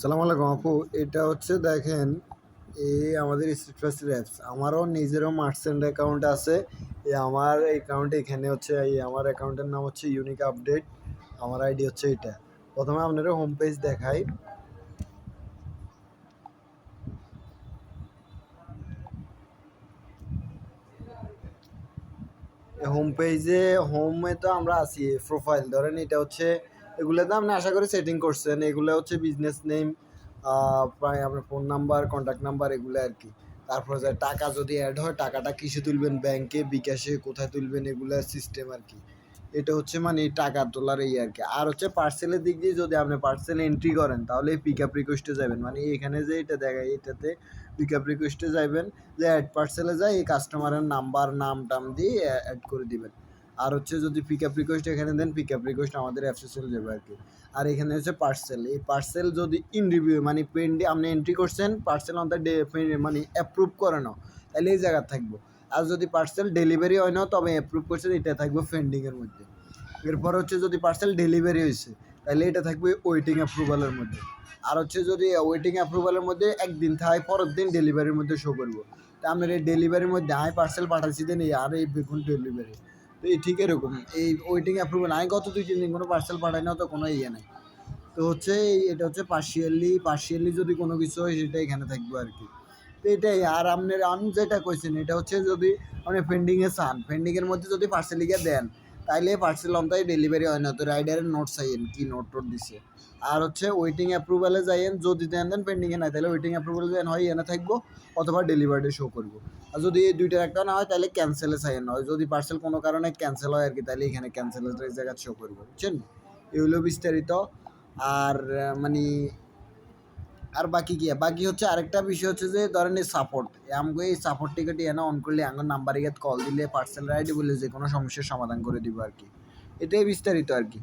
সালাম আলাইকুম আপু, এটা হচ্ছে দেখেন, এই আমাদের স্ট্রিট অ্যাপস আমারও নিজেরও মার্চেন্ট অ্যাকাউন্ট আছে। এই আমার অ্যাকাউন্ট এখানে হচ্ছে, এই আমার অ্যাকাউন্টের নাম হচ্ছে ইউনিক আপডেট আমার আইডি হচ্ছে এটা। প্রথমে আপনারা হোম পেজ দেখাই। হোম পেজে হোমে তো আমরা আছি প্রোফাইল ধরেন এটা হচ্ছে এগুলোতে আপনি আশা করি সেটিং করছেন। এগুলো হচ্ছে বিজনেস নেম প্রায় আপনার ফোন নাম্বার কন্ট্যাক্ট নাম্বার এগুলো আর কি। তারপরে যে টাকা যদি অ্যাড হয়, টাকাটা কিসে তুলবেন? ব্যাংকে বিকাশে, কোথায় তুলবেন? এগুলো সিস্টেম আর কি। এটা হচ্ছে মানে এই টাকা তোলার এই আর কি। আর হচ্ছে পার্সেলের দিক দিয়ে যদি আপনি পার্সেল এন্ট্রি করেন, তাহলে পিক আপ রিকোয়েস্টে যাবেন। মানে এখানে যে এটা দেখায় এটাতে পিক আপ রিকোয়েস্টে যাবেন। যে অ্যাড পার্সেলে যায়, এই কাস্টমারের নাম্বার নাম, টাম দিয়ে অ্যাড করে দিবেন। আর হচ্ছে যদি পিক আপ রিকোয়েস্ট এখানে দেন পিক আপ রিকোয়েস্ট আমাদের অ্যাপসে চলে যাবে আর কি। আর এখানে হচ্ছে পার্সেল এই পার্সেল যদি ইন রিভিউ মানে পেন্ডি আপনি এন্ট্রি করছেন পার্সেল অন ডে মানে অ্যাপ্রুভ করে নাও, তাহলে এই জায়গা থাকব। আর যদি পার্সেল ডেলিভারি হয় না, তবে অ্যাপ্রুভ করছেন, এটা থাকবে পেন্ডিংয়ের মধ্যে। এরপর হচ্ছে যদি পার্সেল ডেলিভারি হয়েছে, তাহলে এটা থাকবে ওয়েটিং অ্যাপ্রুভালের মধ্যে। আর হচ্ছে যদি ওয়েটিং অ্যাপ্রুভালের মধ্যে একদিন থাকে পরের দিন ডেলিভারির মধ্যে শো করব। তা আপনার এই ডেলিভারির মধ্যে আমি পার্সেল পাঠাচ্ছি দেন এই আর এই বেগুন ডেলিভারি তো এই ঠিক এরকম। এই ওয়েটিং অ্যাপ্রুভাল আমি গত দুই, তিন দিন কোনো পার্সেল পাঠাই না তো কোনো ইয়ে নেই। তো হচ্ছে এটা হচ্ছে পার্সিয়ালি পার্সিয়ালি যদি কোনো কিছু হয়, সেটা এখানে থাকবে আর কি। তো এটাই, আর আপনার, আমি যেটা কইছেন, এটা হচ্ছে যদি আপনি পেন্ডিংয়ে চান পেন্ডিংয়ের মধ্যে যদি পার্সেলিকে দেন তাইলে পার্সেল অন্তাই ডেলিভারি হয় না। তো রাইডারের নোট চাইয়েন কি নোট টোট দিছে। আর হচ্ছে ওয়েটিং অ্যাপ্রুভালে যাইয়েন যদি দেন দেন পেন্ডিংয়ে নাই তাহলে ওয়েটিং অ্যাপ্রুভালে দেন হয়, এনে থাকব, অথবা ডেলিভারি শো করব। আর যদি এই দুইটার একটা না হয় তাহলে ক্যান্সেলে চাইয়েন হয় যদি পার্সেল কোনো কারণে ক্যান্সেল হয় আর কি তাহলে এখানে ক্যান্সেলের জায়গা শো করব, বুঝছেন? এগুলো বিস্তারিত। আর মানে আর বাকি কি? বাকি হচ্ছে আরেকটা বিষয় হচ্ছে যে, ধরেন এই সাপোর্ট আমাকে এই সাপোর্ট টিকিট এনে অন করলে আমার নাম্বারে গিয়ে কল দিলে পার্সেল রাইড বলে যে কোনো সমস্যার সমাধান করে দিব আর কি। এটাই বিস্তারিত আর কি।